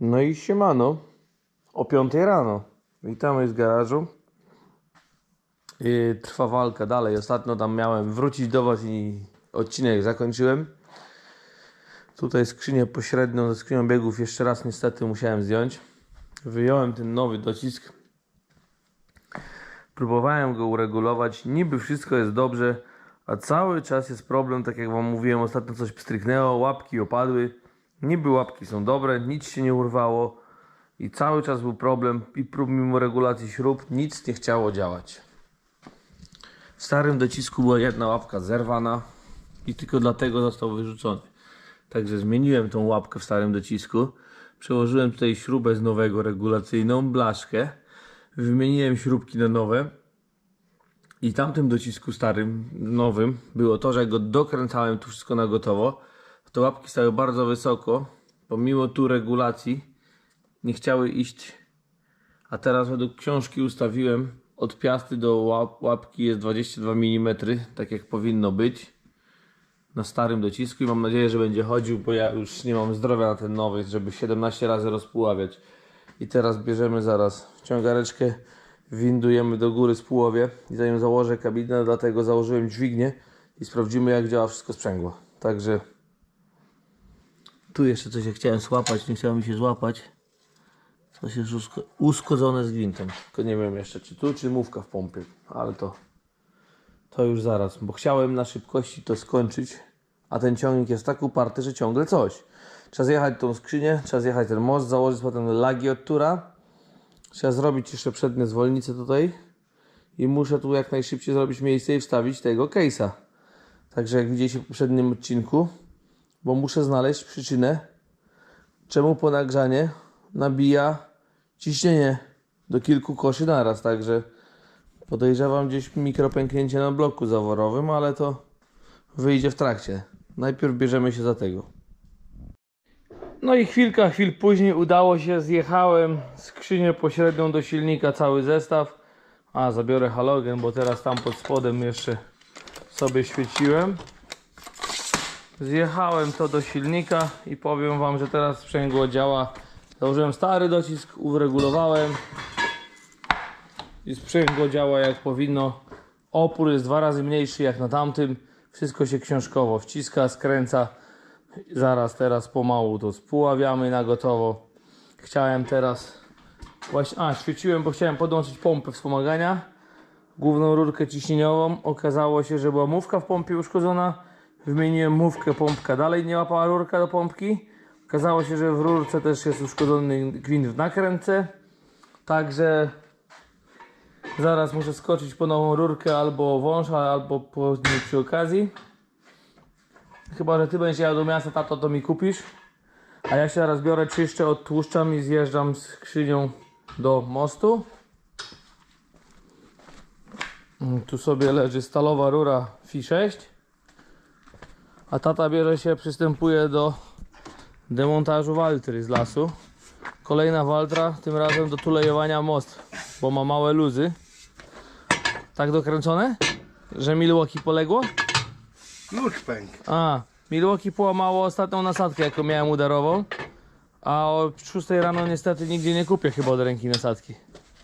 No i siemano. O 5 rano. Witamy z garażu. I trwa walka dalej. Ostatnio tam miałem wrócić do Was i odcinek zakończyłem. Tutaj skrzynię pośrednią ze skrzynią biegów jeszcze raz niestety musiałem zdjąć. Wyjąłem ten nowy docisk. Próbowałem go uregulować. Niby wszystko jest dobrze, a cały czas jest problem, tak jak Wam mówiłem, ostatnio coś pstryknęło, łapki opadły. Niby łapki są dobre, nic się nie urwało i cały czas był problem i prób mimo regulacji śrub nic nie chciało działać. W starym docisku była jedna łapka zerwana i tylko dlatego został wyrzucony. Także zmieniłem tą łapkę w starym docisku. Przełożyłem tutaj śrubę z nowego regulacyjną, blaszkę. Wymieniłem śrubki na nowe. I tamtym docisku starym, nowym, było to, że jak go dokręcałem tu wszystko na gotowo, to łapki stały bardzo wysoko. Pomimo tu regulacji nie chciały iść. A teraz według książki ustawiłem od piasty do łap, łapki jest 22 mm, tak jak powinno być na starym docisku i mam nadzieję, że będzie chodził, bo ja już nie mam zdrowia na ten nowy, żeby 17 razy rozpuławiać. I teraz bierzemy zaraz wciągareczkę, windujemy do góry z pułowie i zanim założę kabinę, dlatego założyłem dźwignię i sprawdzimy jak działa wszystko sprzęgło. Także tu jeszcze coś jak chciałem złapać, nie chciało mi się złapać. Coś jest uszkodzone z gwintem. Tylko nie wiem jeszcze czy tu, czy mówka w pompie, ale to to już zaraz, bo chciałem na szybkości to skończyć, a ten ciągnik jest tak uparty, że ciągle coś. Trzeba zjechać tą skrzynię, trzeba zjechać ten most, założyć potem lagi od tura. Trzeba zrobić jeszcze przednie zwolnice tutaj. I muszę tu jak najszybciej zrobić miejsce i wstawić tego case'a. Także jak widzieliście w poprzednim odcinku, bo muszę znaleźć przyczynę, czemu po nagrzanie nabija ciśnienie do kilku koszy naraz. Także Podejrzewam gdzieś mikropęknięcie na bloku zaworowym, ale to wyjdzie w trakcie. Najpierw bierzemy się za tego. No i chwilka chwil później udało się, zjechałem skrzynię pośrednią do silnika, cały zestaw. A, zabiorę halogen, bo teraz tam pod spodem jeszcze sobie świeciłem. Zjechałem to do silnika i powiem Wam, że teraz sprzęgło działa. Założyłem stary docisk, uregulowałem i sprzęgło działa jak powinno. Opór jest dwa razy mniejszy jak na tamtym. Wszystko się książkowo wciska, skręca. Zaraz teraz pomału to spuławiamy na gotowo. Chciałem teraz właśnie, a świeciłem, bo chciałem podłączyć pompę wspomagania. Główną rurkę ciśnieniową. Okazało się, że była mówka w pompie uszkodzona. Wymieniłem mówkę, pompka dalej nie łapała rurka do pompki. Okazało się, że w rurce też jest uszkodzony gwint w nakrętce. Także Zaraz muszę skoczyć po nową rurkę albo wąż, albo po niej przy okazji. Chyba, że ty będziesz jadł do miasta, tato, to mi kupisz. A ja się teraz biorę, czyszczę, odtłuszczam i zjeżdżam z skrzynią do mostu. Tu sobie leży stalowa rura Fi 6. A tata bierze się, przystępuje do demontażu waltry z lasu. Kolejna waltra, tym razem do tulejowania most, bo ma małe luzy. Tak dokręcone? Że Milwaukee poległo? Klucz pęk. A, Milwaukee połamało ostatnią nasadkę, jaką miałem udarową. A o 6 rano niestety nigdzie nie kupię chyba od ręki nasadki.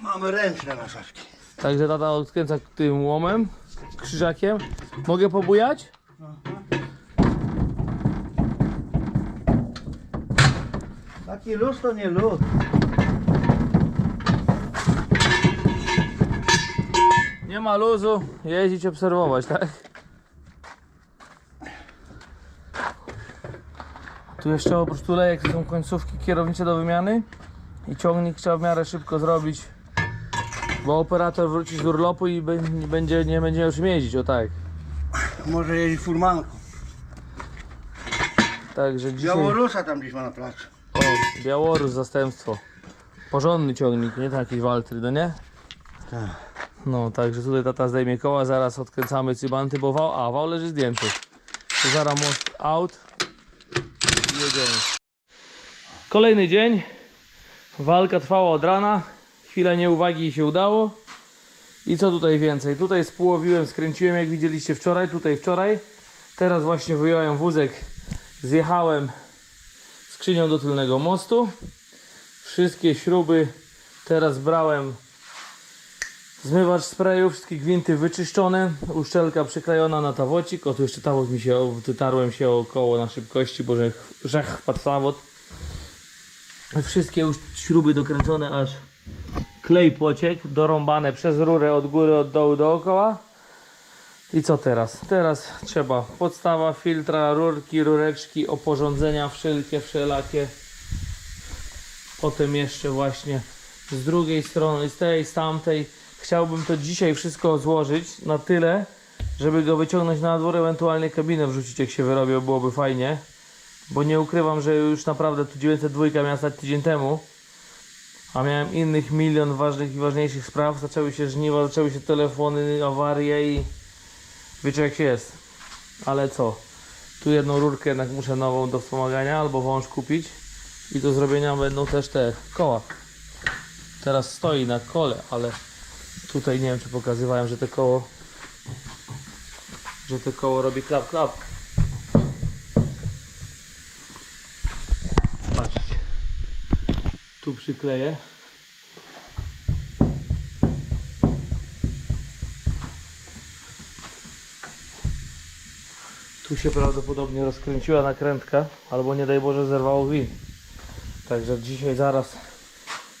Mamy ręczne nasadki. Także tata odkręca tym łomem, krzyżakiem. Mogę pobujać? Taki luz to nie luz. Nie ma luzu, jeździć, obserwować, tak? Tu jeszcze oprócz tulejek to są końcówki kierownicze do wymiany i ciągnik trzeba w miarę szybko zrobić, bo operator wróci z urlopu i będzie, nie będzie już jeździć, o tak. Może jeździ furmanką. Także dzisiaj... Białorusa tam gdzieś ma na placu. O, Białorus zastępstwo. Porządny ciągnik, nie taki waltry, no nie? Tak. No, także tutaj tata zdejmie koła, zaraz odkręcamy cybanty, bo wał, a wał leży zdjęty. To zaraz most out i jedziemy. Kolejny dzień. Walka trwała od rana. Chwilę nieuwagi i się udało. I co tutaj więcej? Tutaj spółowiłem, skręciłem jak widzieliście wczoraj, tutaj wczoraj. Teraz właśnie wyjąłem wózek, zjechałem skrzynią do tylnego mostu. Wszystkie śruby teraz brałem. Zmywacz sprayu, wszystkie gwinty wyczyszczone, uszczelka przyklejona na tawocik. O tu jeszcze tawot mi się, wytarłem się około na szybkości, bo żech, żech wpadł. Wszystkie już śruby dokręcone aż klej pociek, dorąbane przez rurę od góry, od dołu, dookoła. I co teraz? Teraz trzeba podstawa filtra, rurki, rureczki, oporządzenia wszelkie, wszelakie. Potem jeszcze właśnie z drugiej strony, z tej, z tamtej. Chciałbym to dzisiaj wszystko złożyć na tyle, żeby go wyciągnąć na dwór, ewentualnie kabinę wrzucić jak się wyrobią, byłoby fajnie. Bo nie ukrywam, że już naprawdę tu 902 miała stać tydzień temu. A miałem innych milion ważnych i ważniejszych spraw. Zaczęły się żniwa, zaczęły się telefony, awarie i wiecie jak się jest. Ale co? Tu jedną rurkę jednak muszę nową do wspomagania albo wąż kupić. I do zrobienia będą też te koła. Teraz stoi na kole, ale tutaj nie wiem czy pokazywałem, że te koło że to koło robi klap klap. Patrzcie. Tu przykleję. Tu się prawdopodobnie rozkręciła nakrętka, albo nie daj Boże zerwało win. Także dzisiaj zaraz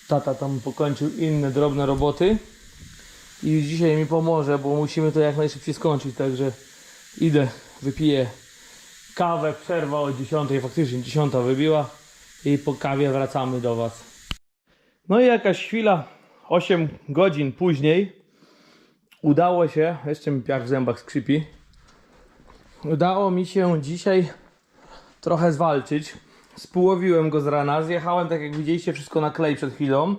tata tam pokończył inne drobne roboty i dzisiaj mi pomoże, bo musimy to jak najszybciej skończyć. Także idę, wypiję kawę, przerwa o 10, faktycznie 10 wybiła i po kawie wracamy do Was. No i jakaś chwila, 8 godzin później udało się, jeszcze mi piach w zębach skrzypi, udało mi się dzisiaj trochę zwalczyć. Spółowiłem go z rana, zjechałem tak jak widzieliście wszystko na klej przed chwilą.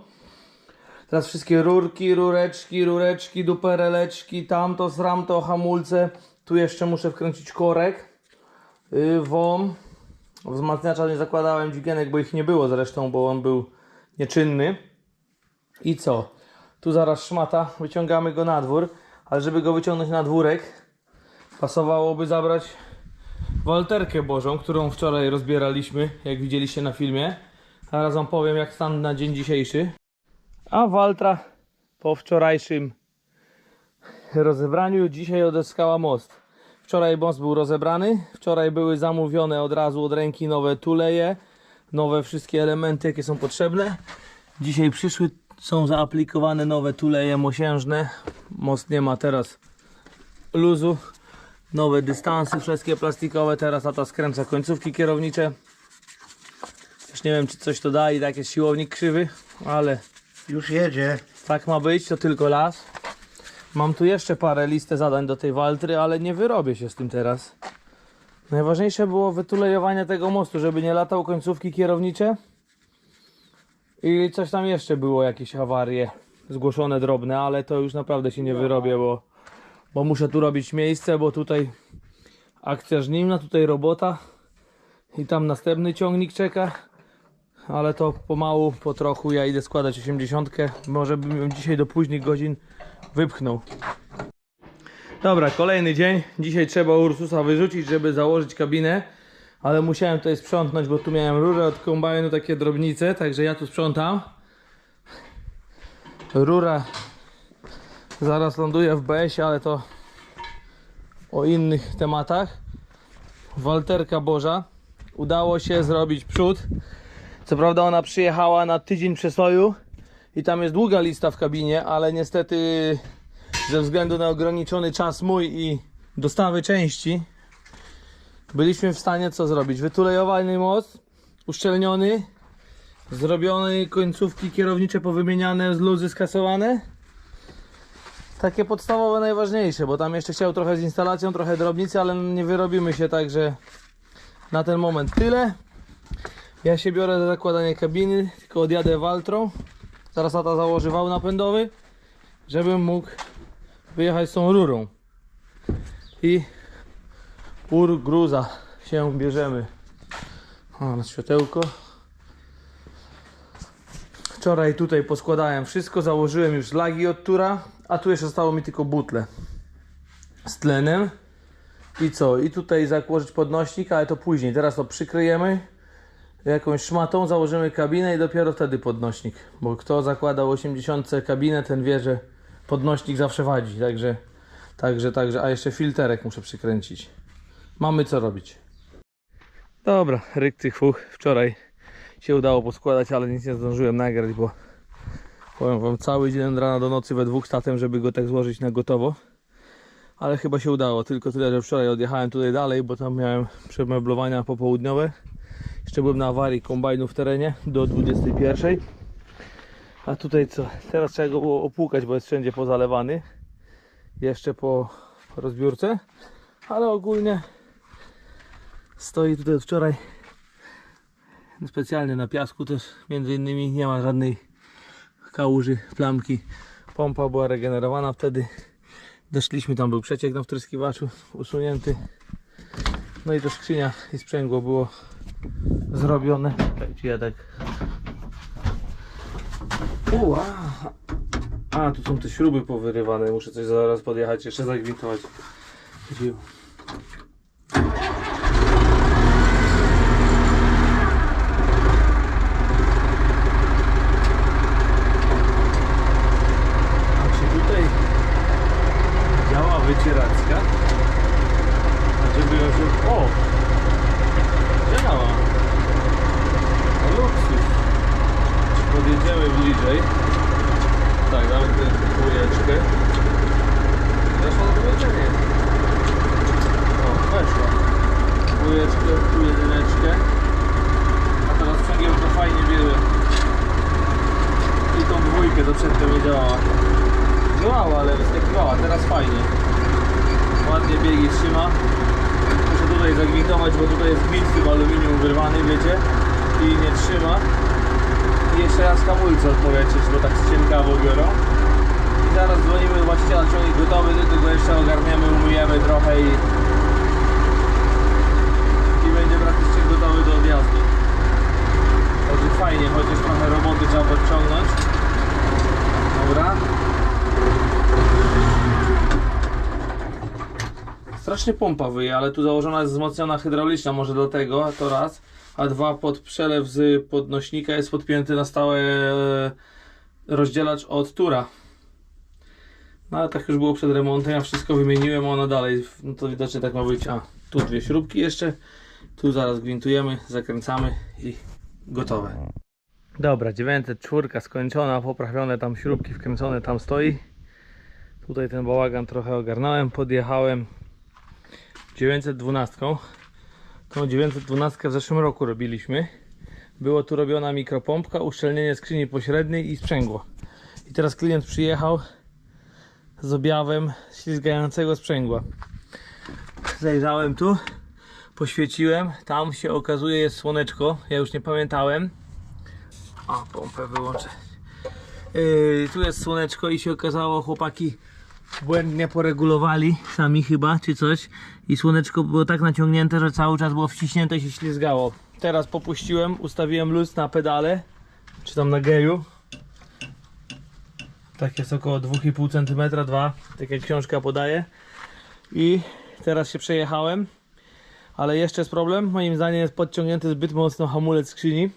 Teraz wszystkie rurki, rureczki, rureczki, dupereleczki, tamto, sramto, hamulce. Tu jeszcze muszę wkręcić korek, yy, WOM. Wzmacniacza nie zakładałem dźwigienek, bo ich nie było zresztą, bo on był nieczynny. I co? Tu zaraz szmata, wyciągamy go na dwór, ale żeby go wyciągnąć na dwórek, pasowałoby zabrać walterkę bożą, którą wczoraj rozbieraliśmy, jak widzieliście na filmie. Teraz wam powiem jak stan na dzień dzisiejszy. A Waltra po wczorajszym rozebraniu dzisiaj odeskała most. Wczoraj most był rozebrany, wczoraj były zamówione od razu od ręki nowe tuleje, nowe wszystkie elementy jakie są potrzebne. Dzisiaj przyszły, są zaaplikowane nowe tuleje mosiężne. Most nie ma teraz luzu. Nowe dystanse, wszystkie plastikowe. Teraz tata skręca końcówki kierownicze. Też nie wiem czy coś to da i tak jest siłownik krzywy, ale Już jedzie. tak ma być, to tylko las. Mam tu jeszcze parę listę zadań do tej Waltry, ale nie wyrobię się z tym teraz. Najważniejsze było wytulejowanie tego mostu, żeby nie latał końcówki kierownicze. I coś tam jeszcze było, jakieś awarie zgłoszone drobne, ale to już naprawdę się nie wyrobię, bo, bo muszę tu robić miejsce, bo tutaj akcja żniwna, tutaj robota i tam następny ciągnik czeka. Ale to pomału, po trochu ja idę składać 80. Może bym dzisiaj do późnych godzin wypchnął. Dobra, kolejny dzień. Dzisiaj trzeba Ursusa wyrzucić, żeby założyć kabinę. Ale musiałem tutaj sprzątnąć, bo tu miałem rurę od kombajnu, takie drobnice, także ja tu sprzątam. Rura zaraz ląduje w BS-ie, ale to o innych tematach. Walterka Boża. Udało się zrobić przód. Co prawda ona przyjechała na tydzień przestoju i tam jest długa lista w kabinie, ale niestety ze względu na ograniczony czas mój i dostawy części byliśmy w stanie co zrobić? Wytulejowany most, uszczelniony, zrobione końcówki kierownicze powymieniane, z luzy skasowane. Takie podstawowe, najważniejsze, bo tam jeszcze chciał trochę z instalacją, trochę drobnicy, ale nie wyrobimy się, także na ten moment tyle. Ja się biorę za zakładanie kabiny, tylko odjadę Waltrą. Zaraz tata założy wał napędowy, żebym mógł wyjechać z tą rurą. I ur gruza się bierzemy. O, na światełko. Wczoraj tutaj poskładałem wszystko, założyłem już lagi od tura, a tu jeszcze zostało mi tylko butle z tlenem. I co? I tutaj założyć podnośnik, ale to później. Teraz to przykryjemy jakąś szmatą, założymy kabinę i dopiero wtedy podnośnik. Bo kto zakładał 80 kabinę, ten wie, że podnośnik zawsze wadzi. Także, także, także. A jeszcze filterek muszę przykręcić. Mamy co robić. Dobra, ryk tych fuch. Wczoraj się udało poskładać, ale nic nie zdążyłem nagrać, bo powiem wam cały dzień od rana do nocy we dwóch statem, żeby go tak złożyć na gotowo. Ale chyba się udało, tylko tyle, że wczoraj odjechałem tutaj dalej, bo tam miałem przemeblowania popołudniowe. Jeszcze byłem na awarii kombajnu w terenie do 21. A tutaj co? Teraz trzeba go było opłukać, bo jest wszędzie pozalewany. Jeszcze po rozbiórce. Ale ogólnie stoi tutaj od wczoraj specjalnie na piasku też między innymi nie ma żadnej kałuży, plamki. Pompa była regenerowana wtedy. Doszliśmy, tam był przeciek na wtryskiwaczu usunięty. No i to skrzynia i sprzęgło było zrobione. Tak, czy ja tak. Uła. A, tu są te śruby powyrywane. Muszę coś zaraz podjechać, jeszcze zagwintować. Chodziło. A czy tutaj działa wycieraczka? A żeby ją się... O! Działa! No luksus. Czy podjedziemy bliżej? Tak, damy tę kółeczkę. Weszła do powiedzenia. O, weszła. Kółeczkę, tu jedyneczkę. A teraz sprzęgieł to fajnie bierze. I tą dwójkę to przedtem nie działała. Działała, ale wyskakiwała, teraz fajnie. Ładnie biegi trzyma. Muszę tutaj zagwintować, bo tutaj jest gwint w aluminium wyrwany, wiecie? I nie trzyma. I jeszcze raz odpowiedzieć, bo tak cienkawo biorą. I zaraz dzwonimy do właściciela, ciągnik gotowy, tylko go jeszcze ogarniemy, umyjemy trochę i... I będzie praktycznie gotowy do odjazdu. Także fajnie, chociaż trochę roboty trzeba podciągnąć. Dobra. Strasznie pompa wyje, ale tu założona jest wzmocniona hydrauliczna, może dlatego, to raz. A dwa, pod przelew z podnośnika jest podpięty na stałe e, rozdzielacz od tura. No ale tak już było przed remontem, ja wszystko wymieniłem, ona dalej, no to widocznie tak ma być. A, tu dwie śrubki jeszcze, tu zaraz gwintujemy, zakręcamy i gotowe. Dobra, 904 skończona, poprawione tam śrubki wkręcone, tam stoi. Tutaj ten bałagan trochę ogarnąłem, podjechałem 912. Tą 912 w zeszłym roku robiliśmy. Było tu robiona mikropompka, uszczelnienie skrzyni pośredniej i sprzęgło. I teraz klient przyjechał z objawem ślizgającego sprzęgła. Zajrzałem tu, poświeciłem, tam się okazuje jest słoneczko, ja już nie pamiętałem. A, pompę wyłączę. Yy, tu jest słoneczko i się okazało, chłopaki błędnie poregulowali sami chyba, czy coś. I słoneczko było tak naciągnięte, że cały czas było wciśnięte i się ślizgało. Teraz popuściłem, ustawiłem luz na pedale, czy tam na geju. Tak jest około 2,5 cm, 2, tak jak książka podaje. I teraz się przejechałem, ale jeszcze jest problem. Moim zdaniem jest podciągnięty zbyt mocno hamulec skrzyni,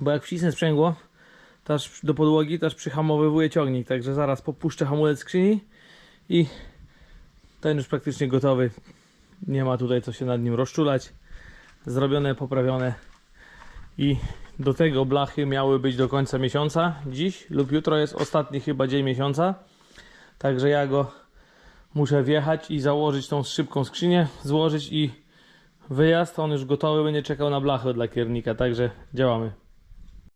bo jak wcisnę sprzęgło, do podłogi, to aż przyhamowywuje ciągnik. Także zaraz popuszczę hamulec skrzyni i ten już praktycznie gotowy. Nie ma tutaj co się nad nim rozczulać. Zrobione, poprawione i do tego blachy miały być do końca miesiąca. Dziś lub jutro jest ostatni chyba dzień miesiąca. Także ja go muszę wjechać i założyć tą szybką skrzynię, złożyć i wyjazd. On już gotowy, będzie czekał na blachy od lakiernika. Także działamy.